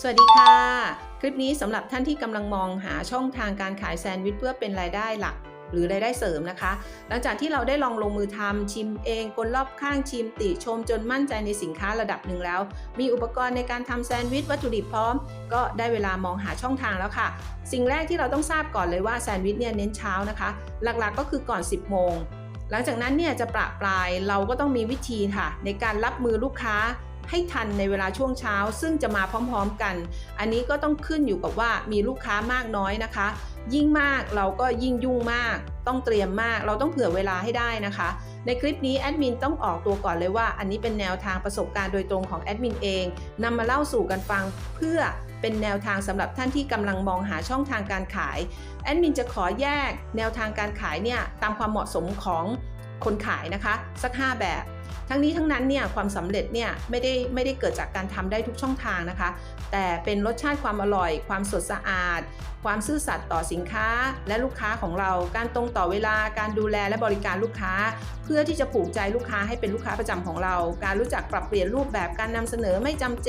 สวัสดีค่ะ คลิปนี้สำหรับท่านที่กำลังมองหาช่องทางการขายแซนด์วิชเพื่อเป็นรายได้หลัก หรือรายได้เสริมนะคะ หลังจากที่เราได้ลองลงมือทำชิมเองคนรอบข้างชิมติชมจนมั่นใจในสินค้าระดับหนึ่งแล้ว มีอุปกรณ์ในการทำแซนด์วิชวัตถุดิบพร้อม ก็ได้เวลามองหาช่องทางแล้วค่ะ สิ่งแรกที่เราต้องทราบก่อนเลยว่าแซนด์วิชเนี่ยเน้นเช้านะคะ หลักๆก็คือก่อน 10 โมงหลังจากนั้นเนี่ยจะประปรายเราก็ต้องมีวิธีค่ะ ในการรับมือลูกค้า ให้ทันในเวลาช่วงเช้า ซึ่งจะมาพร้อมๆกัน อันนี้ก็ต้องขึ้นอยู่กับว่ามีลูกค้ามากน้อยนะคะ ยิ่งมากเราก็ยิ่งยุ่งมาก ต้องเตรียมมาก เราต้องเผื่อเวลาให้ได้นะคะ ในคลิปนี้แอดมินต้องออกตัวก่อนเลยว่า อันนี้เป็นแนวทางประสบการณ์โดยตรงของแอดมินเองนำมาเล่าสู่กันฟังเพื่อเป็นแนวทางสำหรับท่านที่กำลังมองหาช่องทางการขาย แอดมินจะขอแยก แนวทางการขายเนี่ยตามความเหมาะสมของคนขายนะคะ สัก 5 แบบ ทั้งนี้ทั้งนั้นเนี่ยความสำเร็จเนี่ยไม่ได้ไม่ได้เกิดจากการทำได้ทุกช่องทางนะคะ แต่เป็นรสชาติความอร่อย ความสดสะอาด ความซื่อสัตย์ต่อสินค้า และลูกค้าของเราการตรงต่อเวลาการดูแลและบริการลูกค้า เพื่อที่จะผูกใจลูกค้าให้เป็นลูกค้าประจำของเรา การรู้จักปรับเปลี่ยนรูปแบบการนำเสนอไม่จำเจ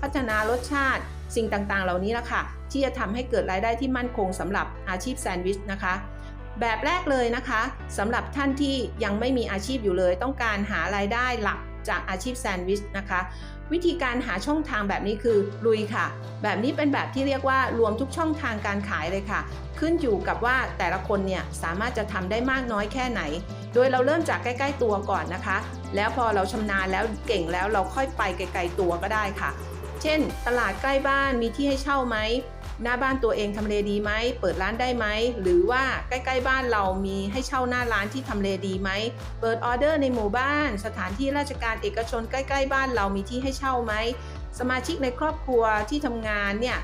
พัฒนารสชาติ สิ่งต่างๆ เหล่านี้ละค่ะที่จะทำให้เกิดรายได้ที่มั่นคงสำหรับอาชีพแซนด์วิชนะคะ แบบแรกเลยนะคะสำหรับท่านที่ยังไม่มีอาชีพอยู่เลย ต้องการหารายได้หลักจากอาชีพแซนด์วิชนะคะ วิธีการหาช่องทางแบบนี้คือลุยค่ะ แบบนี้เป็นแบบที่เรียกว่ารวมทุกช่องทางการขายเลยค่ะ ขึ้นอยู่กับว่าแต่ละคนเนี่ยสามารถจะทำได้มากน้อยแค่ไหน โดยเราเริ่มจากใกล้ ๆ ตัวก่อนนะคะ แล้วพอเราชำนาญแล้วเก่งแล้วเราค่อยไปไกล ๆ ตัวก็ได้ค่ะ เช่น ตลาดใกล้บ้านมีที่ให้เช่าไหม หน้าบ้านตัวเองทำเลดีไหมเปิดร้านได้ไหมหรือว่าใกล้ๆบ้านเรามีให้เช่าหน้าร้านที่ทำเลดีไหมเปิดออเดอร์ในหมู่บ้าน สถานที่ราชการเอกชนใกล้ๆบ้านเรามีที่ให้เช่าไหมสมาชิกในครอบครัวที่ทำงานเนี่ย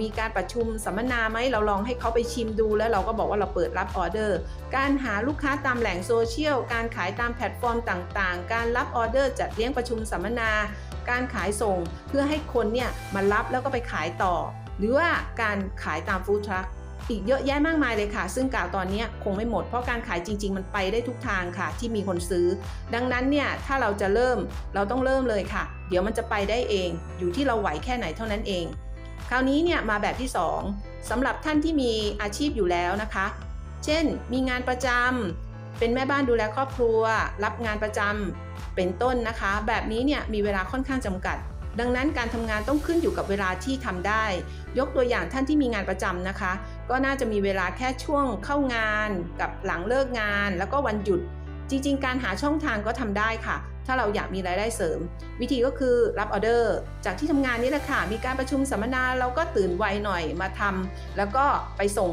มีการประชุมสัมมนาไหมเราลองให้เขาไปชิมดูแล้วเราก็บอกว่าเราเปิดรับออเดอร์ การหาลูกค้าตามแหล่งโซเชียล การขายตามแพลตฟอร์มต่างๆ การรับออเดอร์จัดเลี้ยงประชุมสัมมนา การขายส่งเพื่อให้คนเนี่ยมารับแล้วก็ไปขายต่อ หรือว่าการขายตามฟู้ดทรัคอีกเยอะแยะมากมายเลยค่ะ ซึ่งกล่าวตอนนี้คงไม่หมด เพราะการขายจริง ๆ มันไปได้ทุกทางค่ะ ที่มีคนซื้อ ดังนั้นเนี่ยถ้าเราจะเริ่มเราต้องเริ่มเลยค่ะ เดี๋ยวมันจะไปได้เอง อยู่ที่เราไหวแค่ไหนเท่านั้นเอง คราวนี้เนี่ยมาแบบที่ 2สำหรับท่านที่มีอาชีพอยู่แล้วนะคะ เช่น มีงานประจำเป็นแม่บ้านดูแลครอบครัว รับงานประจำเป็นต้นนะคะ แบบนี้เนี่ยมีเวลาค่อนข้างจำกัด ดังนั้นการทำงานต้องขึ้นอยู่กับเวลาที่ทำได้ ยกตัวอย่างท่านที่มีงานประจำนะคะ ก็น่าจะมีเวลาแค่ช่วงเข้างานกับหลังเลิกงาน แล้วก็วันหยุด จริง ๆ การหาช่องทางก็ทำได้ค่ะ ถ้าเราอยากมีรายได้เสริม วิธีก็คือรับออเดอร์ จากที่ทำงานนี่แหละค่ะมีการประชุมสัมมนาเราก็ตื่นไวหน่อยมาทำแล้วก็ไปส่ง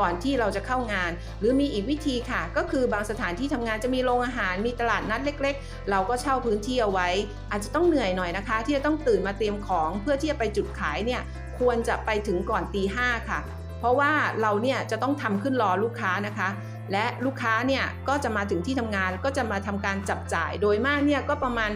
ก่อนที่เราจะเข้างาน หรือมีอีกวิธีค่ะ ก็คือบางสถานที่ทำงานจะมีโรงอาหาร มีตลาดนัดเล็ก ๆ เราก็เช่าพื้นที่เอาไว้ อาจจะต้องเหนื่อยหน่อยนะคะ ที่จะต้องตื่นมาเตรียมของเพื่อที่จะไปจุดขายเนี่ยควรจะไปถึงก่อนตีห้าค่ะ เพราะว่าเราเนี่ยจะต้องทำขึ้นรอลูกค้านะคะและลูกค้าเนี่ยก็จะมาถึงที่ทำงานก็จะมาทำการจับจ่ายโดยมากเนี่ยก็ประมาณ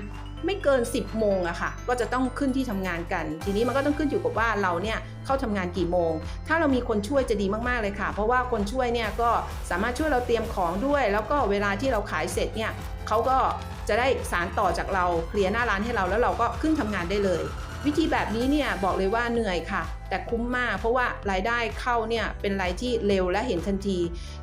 ไม่เกิน 10 โมงอะค่ะ ก็จะต้องขึ้นที่ทำงานกัน ทีนี้มันก็ต้องขึ้นอยู่กับว่าเราเนี่ยเข้าทำงานกี่โมง ถ้าเรามีคนช่วยจะดีมากๆเลยค่ะ เพราะว่าคนช่วยเนี่ยก็สามารถช่วยเราเตรียมของด้วย แล้วก็เวลาที่เราขายเสร็จเนี่ยเขาก็จะได้สารต่อจากเราเคลียร์หน้าร้านให้เราแล้วเราก็ขึ้นทำงานได้เลย วิธีแบบนี้เนี่ยบอกเลยว่าเหนื่อยค่ะ แต่คุ้มมาก เพราะว่ารายได้เข้าเนี่ยเป็นรายที่เร็วและเห็นทันที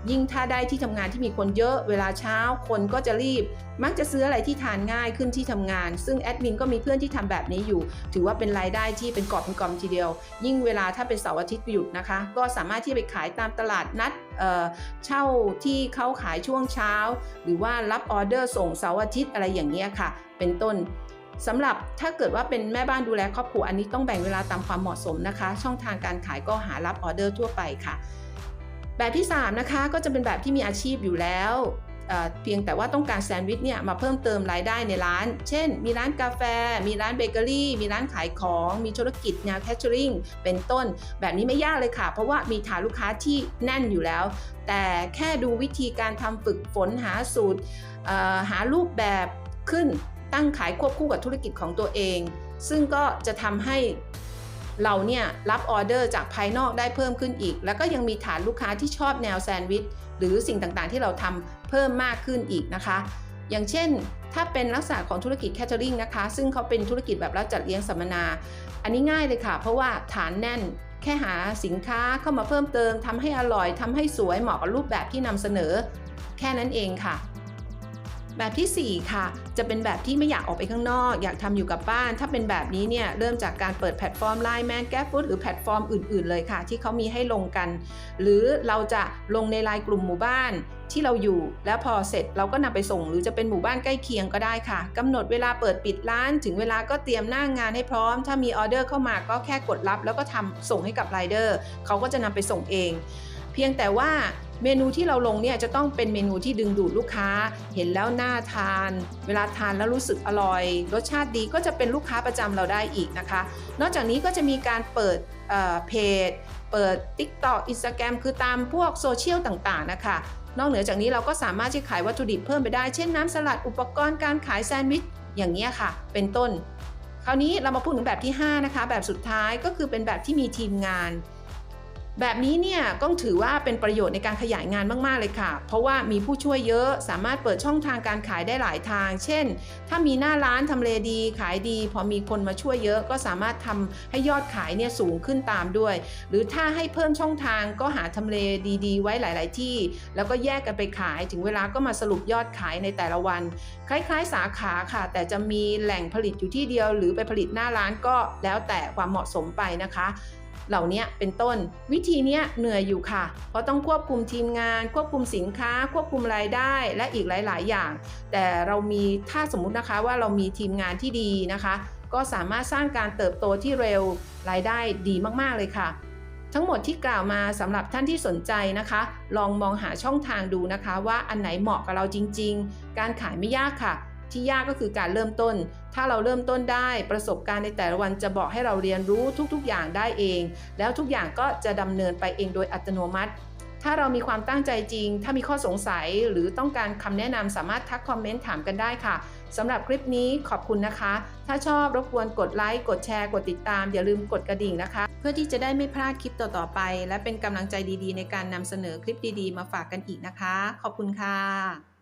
ยิ่งถ้าได้ที่ทำงานที่มีคนเยอะเวลาเช้าคนก็จะรีบ มักจะซื้ออะไรที่ทานง่ายขึ้นที่ทำงาน ซึ่งแอดมินก็มีเพื่อนที่ทำแบบนี้อยู่ ถือว่าเป็นรายได้ที่เป็นกอบเป็นกำทีเดียว ยิ่งเวลาถ้าเป็นเสาร์อาทิตย์หยุดนะคะ ก็สามารถที่ไปขายตามตลาดนัดเเช่าที่เขาขายช่วงเช้า หรือว่ารับออเดอร์ส่งเสาร์อาทิตย์อะไรอย่างเงี้ยค่ะ เป็นต้น สำหรับถ้าเกิดว่าเป็นแม่บ้านดูแลครอบครัวอันนี้ต้องแบ่งเวลาตามความเหมาะสมนะคะ ช่องทางการขายก็หารับออเดอร์ทั่วไปค่ะ แบบที่ 3 นะคะก็จะเป็นแบบที่มีอาชีพอยู่แล้วเเพียงแต่ว่าต้องการแซนด์วิชเนี่ยมาเพิ่มเติมรายได้ในร้าน เช่น มีร้านกาแฟ มีร้านเบเกอรี่ มีร้านขายของ มีธุรกิจแนวแคชเชอริงเป็นต้น แบบนี้ไม่ยากเลยค่ะ เพราะว่ามีฐานลูกค้าที่แน่นอยู่แล้ว แต่แค่ดูวิธีการทำฝึกฝนหาสูตรหารูปแบบขึ้น ตั้งขายควบคู่กับธุรกิจของตัวเอง ซึ่งก็จะทำให้เราเนี่ยรับออเดอร์จากภายนอกได้เพิ่มขึ้นอีก แล้วก็ยังมีฐานลูกค้าที่ชอบแนวแซนด์วิชหรือสิ่งต่างๆ ที่เราทำเพิ่มมากขึ้นอีกนะคะ อย่างเช่น ถ้าเป็นลักษณะของธุรกิจแคทเทอริงนะคะ ซึ่งเขาเป็นธุรกิจแบบรับจัดเลี้ยงสัมมนา อันนี้ง่ายเลยค่ะ เพราะว่าฐานแน่นแค่หาสินค้าเข้ามาเพิ่มเติมทำให้อร่อยทำให้สวยเหมาะกับรูปแบบที่นำเสนอ แค่นั้นเองค่ะ แบบทีสี่ 4 ค่ะ จะเป็นแบบที่ไม่อยากออกไปข้างนอก อยากทำอยู่กับบ้าน ถ้าเป็นแบบนี้เนี่ยเริ่มจากการเปิดแพลตฟอร์ม Line Man g a p Food หรือแพลตฟอร์มอื่น ๆ เลยค่ะ ที่เขามีให้ลงกัน หรือเราจะลงในไลน์กลุ่มหมู่บ้านที่เราอยู่ แล้วพอเสร็จเราก็นำไปส่ง หรือจะเป็นหมู่บ้านใกล้เคียงก็ได้ค่ะกำหนดเวลาเปิดปิดร้าน ถึงเวลาก็เตรียมหน้างงานให้พร้อม ถ้ามีออเดอร์เข้ามาก็แค่กดรับ แล้วก็ทำส่งให้กับไรเดอร์เขาก็จะนำไปส่งเอง เพียงแต่ว่าเมนูที่เราลงเนี่ยจะต้องเป็นเมนูที่ดึงดูดลูกค้า เห็นแล้วน่าทาน เวลาทานแล้วรู้สึกอร่อย รสชาติดีก็จะเป็นลูกค้าประจำเราได้อีกนะคะ นอกจากนี้ก็จะมีการเปิดเเพจ เปิด TikTok Instagram คือตามพวกโซเชียลต่างๆนะคะนอกเหนือจากนี้เราก็สามารถที่ขายวัตถุดิบเพิ่มไปได้ เช่นน้ำสลัดอุปกรณ์การขายแซนด์วิชอย่างนี้ยค่ะ เป็นต้น คราวนี้เรามาพูดถึงแบบที่ 5 นะคะ แบบสุดท้ายก็คือเป็นแบบที่มีทีมงาน แบบนี้เนี่ยก็ถือว่าเป็นประโยชน์ในการขยายงานมาก ๆ เลยค่ะ เพราะว่ามีผู้ช่วยเยอะสามารถเปิดช่องทางการขายได้หลายทาง เช่น ถ้ามีหน้าร้านทำเลดี ขายดี พอมีคนมาช่วยเยอะก็สามารถทำให้ยอดขายเนี่ยสูงขึ้นตามด้วย หรือถ้าให้เพิ่มช่องทางก็หาทำเลดีๆ ไว้หลาย ๆ ที่ แล้วก็แยกกันไปขายถึงเวลาก็มาสรุปยอดขายในแต่ละวัน คล้าย ๆ สาขาค่ะ แต่จะมีแหล่งผลิตอยู่ที่เดียว หรือไปผลิตหน้าร้านก็แล้วแต่ความเหมาะสมไปนะคะ เหล่านี้เป็นต้น วิธีเนี้ยเหนื่อยอยู่ค่ะ เพราะต้องควบคุมทีมงาน ควบคุมสินค้า ควบคุมรายได้และอีกหลาย ๆ อย่าง แต่เรามีถ้าสมมุตินะคะว่าเรามีทีมงานที่ดีนะคะ ก็สามารถสร้างการเติบโตที่เร็วรายได้ดีมากๆเลยค่ะ ทั้งหมดที่กล่าวมาสำหรับท่านที่สนใจนะคะ ลองมองหาช่องทางดูนะคะ ว่าอันไหนเหมาะกับเราจริง ๆ การขายไม่ยากค่ะ ที่ยากก็คือการเริ่มต้น ถ้าเราเริ่มต้นได้ประสบการณ์ในแต่ละวันจะบอกให้เราเรียนรู้ทุกๆ อย่างได้เอง แล้วทุกอย่างก็จะดำเนินไปเองโดยอัตโนมัติ ถ้าเรามีความตั้งใจจริง ถ้ามีข้อสงสัยหรือต้องการคำแนะนำสามารถทักคอมเมนต์ถามกันได้ค่ะสำหรับคลิปนี้ขอบคุณนะคะ ถ้าชอบรบกวนกดไลค์ กดแชร์ กดติดตาม อย่าลืมกดกระดิ่งนะคะ เพื่อที่จะได้ไม่พลาดคลิปต่อ ๆ ไป และเป็นกำลังใจดีๆ ในการนำเสนอคลิปดีๆ มาฝากกันอีกนะคะ ขอบคุณค่ะ